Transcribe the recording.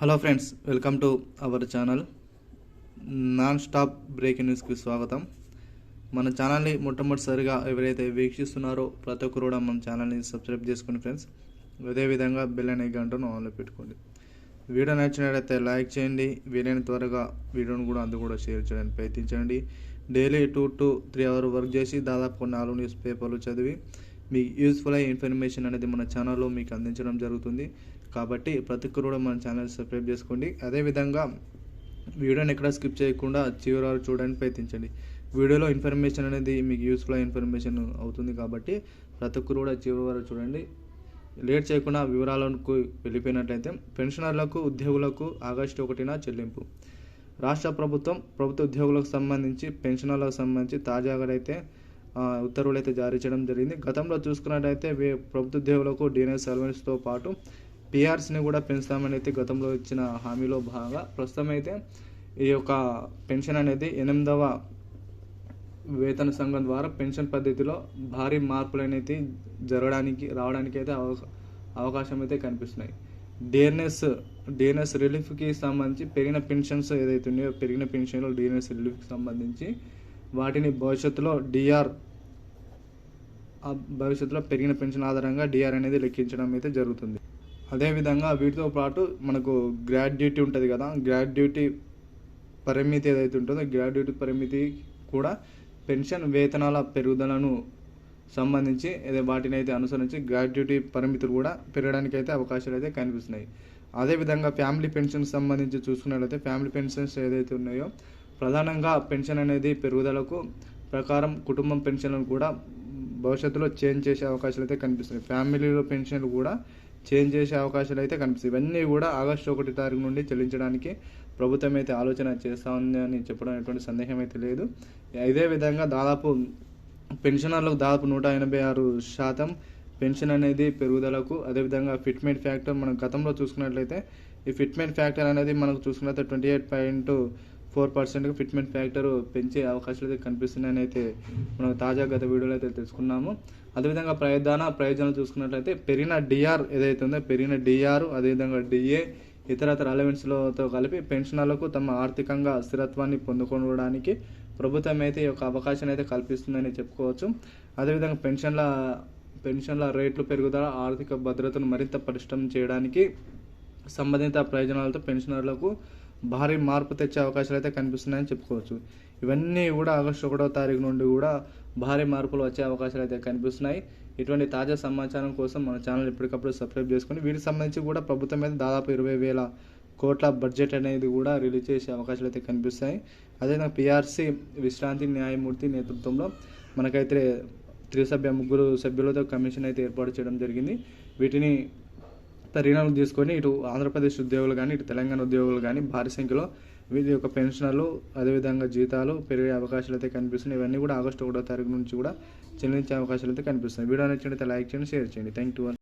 Hello friends welcome to our channel. Non stop breaking న్యూస్కి స్వాగతం. మన ఛానల్ని మొట్టమొదటిసారిగా ఎవరైతే వీక్షిస్తున్నారో ప్రతి ఒక్కరు కూడా మన ఛానల్ని సబ్స్క్రైబ్ చేసుకోండి ఫ్రెండ్స్ అదేవిధంగా బెల్ అనే గంటను ఆన్లో పెట్టుకోండి. వీడియో నచ్చినట్లయితే లైక్ చేయండి వీలైన త్వరగా వీడియోను కూడా అందరూ కూడా షేర్ చేయడానికి ప్రయత్నించండి. Daily two to three hour work చేసి దాదాపు నాలుగు న్యూస్ పేపర్లు చదివి మీకు యూస్ఫుల్ అయ్యే ఇన్ఫర్మేషన్ అనేది మన ఛానల్లో మీకు అందించడం జరుగుతుంది. కాబట్టి ప్రతి ఒక్కరు కూడా మన ఛానల్ సబ్స్క్రైబ్ చేసుకోండి. అదేవిధంగా వీడియోని ఎక్కడ స్కిప్ చేయకుండా చివరి వరకు చూడడానికి ప్రయత్నించండి. వీడియోలో ఇన్ఫర్మేషన్ అనేది మీకు యూస్ఫుల్ ఇన్ఫర్మేషన్ అవుతుంది కాబట్టి ప్రతి ఒక్కరు కూడా చివరి వరకు చూడండి. లేట్ చేయకుండా వివరాలకు వెళ్ళిపోయినట్లయితే పెన్షనర్లకు ఉద్యోగులకు ఆగస్టు ఒకటిన చెల్లింపు. రాష్ట్ర ప్రభుత్వం ప్రభుత్వ ఉద్యోగులకు సంబంధించి పెన్షనర్లకు సంబంధించి తాజాగా అయితే ఉత్తర్వులు అయితే జారీ చేయడం జరిగింది. గతంలో చూసుకున్నట్టయితే వే- ప్రభుత్వ ఉద్యోగులకు డిఎన్ఎస్ సర్వెంట్స్తో పాటు పిఆర్స్ని కూడా పెంచుతామని అయితే గతంలో ఇచ్చిన హామీలో భాగంగా ప్రస్తుతం అయితే ఈ యొక్క పెన్షన్ అనేది ఎనిమిదవ వేతన సంఘం ద్వారా పెన్షన్ పద్ధతిలో భారీ మార్పులు అనేది జరగడానికి రావడానికి అయితే అవకా- అవకాశం అయితే కనిపిస్తున్నాయి డిఎన్ఎస్ డిఎన్ఎస్ రిలీఫ్కి సంబంధించి పెరిగిన పెన్షన్స్ ఏదైతే ఉన్నాయో పెరిగిన పెన్షన్లు డిఎన్ఎస్ రిలీఫ్కి సంబంధించి వాటిని భవిష్యత్తులో డిఆర్ భవిష్యత్తులో పెరిగిన పెన్షన్ ఆధారంగా డిఆర్ అనేది లెక్కించడం అయితే జరుగుతుంది. అదేవిధంగా వీటితో పాటు మనకు గ్రాడ్యుటీ ఉంటుంది కదా గ్రాడ్యుటీ పరిమితి ఏదైతే ఉంటుందో గ్రాడ్యుటీ పరిమితి కూడా పెన్షన్ వేతనాల పెరుగుదలను సంబంధించి వాటిని అయితే అనుసరించి గ్రాడ్యుటీ పరిమితులు కూడా పెరగడానికి అయితే అవకాశాలు అయితే కనిపిస్తున్నాయి. అదేవిధంగా ఫ్యామిలీ పెన్షన్ సంబంధించి చూసుకున్నట్లయితే ఫ్యామిలీ పెన్షన్స్ ఏదైతే ఉన్నాయో ప్రధానంగా పెన్షన్ అనేది పెరుగుదలకు ప్రకారం కుటుంబం పెన్షన్లను కూడా భవిష్యత్తులో చేంజ్ చేసే అవకాశాలు అయితే కనిపిస్తున్నాయి ఫ్యామిలీలో పెన్షన్లు కూడా చేంజ్ చేసే అవకాశాలు అయితే కనిపిస్తాయి. ఇవన్నీ కూడా ఆగస్టు ఒకటి తారీఖు నుండి చెల్లించడానికి ప్రభుత్వం అయితే ఆలోచన చేస్తూ ఉంది అని చెప్పడం ఎటువంటి సందేహం అయితే లేదు. ఇదే విధంగా దాదాపు పెన్షనర్లకు దాదాపు నూట ఎనభై ఆరు శాతం పెన్షన్ అనేది పెరుగుదలకు అదేవిధంగా ఫిట్మెంట్ ఫ్యాక్టర్ మనం గతంలో చూసుకున్నట్లయితే ఈ ఫిట్మెంట్ ఫ్యాక్టర్ అనేది మనకు చూసుకున్నట్లయితే ట్వంటీ ఎయిట్ పాయింట్ ఫోర్ పర్సెంట్గా ఫిట్మెంట్ ఫ్యాక్టర్ పెంచే అవకాశాలు అయితే కనిపిస్తున్నాయని అయితే మనం తాజా గత వీడియోలో అయితే తెలుసుకున్నాము. అదేవిధంగా ప్రయోజన ప్రయోజనాలు చూసుకున్నట్లయితే పెరిగిన డిఆర్ ఏదైతే ఉందో పెరిగిన డిఆర్ అదేవిధంగా డిఏ ఇతరతర అలవెన్స్లతో కలిపి పెన్షనర్లకు తమ ఆర్థికంగా స్థిరత్వాన్ని పొందుకోవడానికి ప్రభుత్వం అయితే ఈ యొక్క అవకాశాన్ని అయితే కల్పిస్తుందని చెప్పుకోవచ్చు. అదేవిధంగా పెన్షన్ల పెన్షన్ల రేట్లు పెరుగుదల ఆర్థిక భద్రతను మరింత పరిష్టం చేయడానికి సంబంధిత ప్రయోజనాలతో పెన్షనర్లకు భారీ మార్పు తెచ్చే అవకాశాలు అయితే కనిపిస్తున్నాయని చెప్పుకోవచ్చు. ఇవన్నీ కూడా ఆగస్టు ఒకటో తారీఖు నుండి కూడా భారీ మార్పులు వచ్చే అవకాశాలు అయితే కనిపిస్తున్నాయి. ఇటువంటి తాజా సమాచారం కోసం మన ఛానల్ ఎప్పటికప్పుడు సబ్స్క్రైబ్ చేసుకొని వీటికి సంబంధించి కూడా ప్రభుత్వం మీద దాదాపు ఇరవై వేల కోట్ల బడ్జెట్ అనేది కూడా రిలీజ్ చేసే అవకాశాలు అయితే కనిపిస్తాయి అదేవిధంగా పిఆర్సీ విశ్రాంతి న్యాయమూర్తి నేతృత్వంలో మనకైతే త్రిసభ్య ముగ్గురు సభ్యులతో కమిషన్ అయితే ఏర్పాటు చేయడం జరిగింది. వీటిని పరిగణనకు తీసుకొని ఇటు ఆంధ్రప్రదేశ్ ఉద్యోగులు కానీ ఇటు తెలంగాణ ఉద్యోగులు కానీ భారీ సంఖ్యలో వీరి యొక్క పెన్షన్లు అదేవిధంగా జీతాలు పెరిగే అవకాశాలు అయితే కనిపిస్తున్నాయి. ఇవన్నీ కూడా ఆగస్టు ఒకటో తారీఖు నుంచి కూడా చెల్లించే అవకాశాలు అయితే కనిపిస్తున్నాయి. వీడియో నచ్చినట్లయితే లైక్ చేయండి షేర్ చేయండి. Thank you.